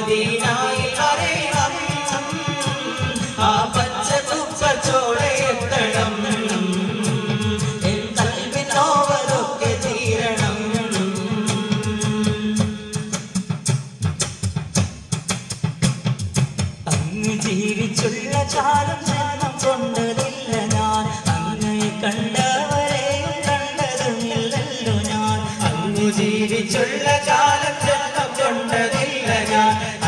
മദീനായിൽ വരേണം ആ പച്ച കുപ്പച്ചോടെ എത്തണം. എൻ കൽവിനോവതൊക്കെ തീരണം. അങ്ങ് ജീവിച്ചുള്ള കാലം ജന്മം കൊണ്ടതില്ല ഞാൻ. അങ്ങയെ കണ്ടവരെയും കണ്ടതുമില്ലല്ലോ ഞാൻ. അങ്ങ് ജീവിച്ചുള്ള കാലം लगा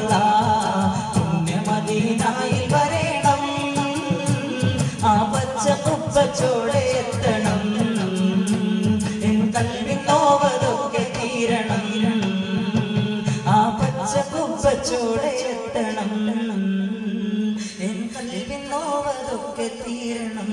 ഹബീബല്ലാഹ് പുണ്യമദീനായിൽ വരേണം. ആ പച്ച കുപ്പച്ചോടെ എത്തണം. എൻ കൽവിനോവതൊക്കെ തീരണം. ആ പച്ച എത്തണം. എൻ കൽവിനോവതൊക്കെ തീരണം.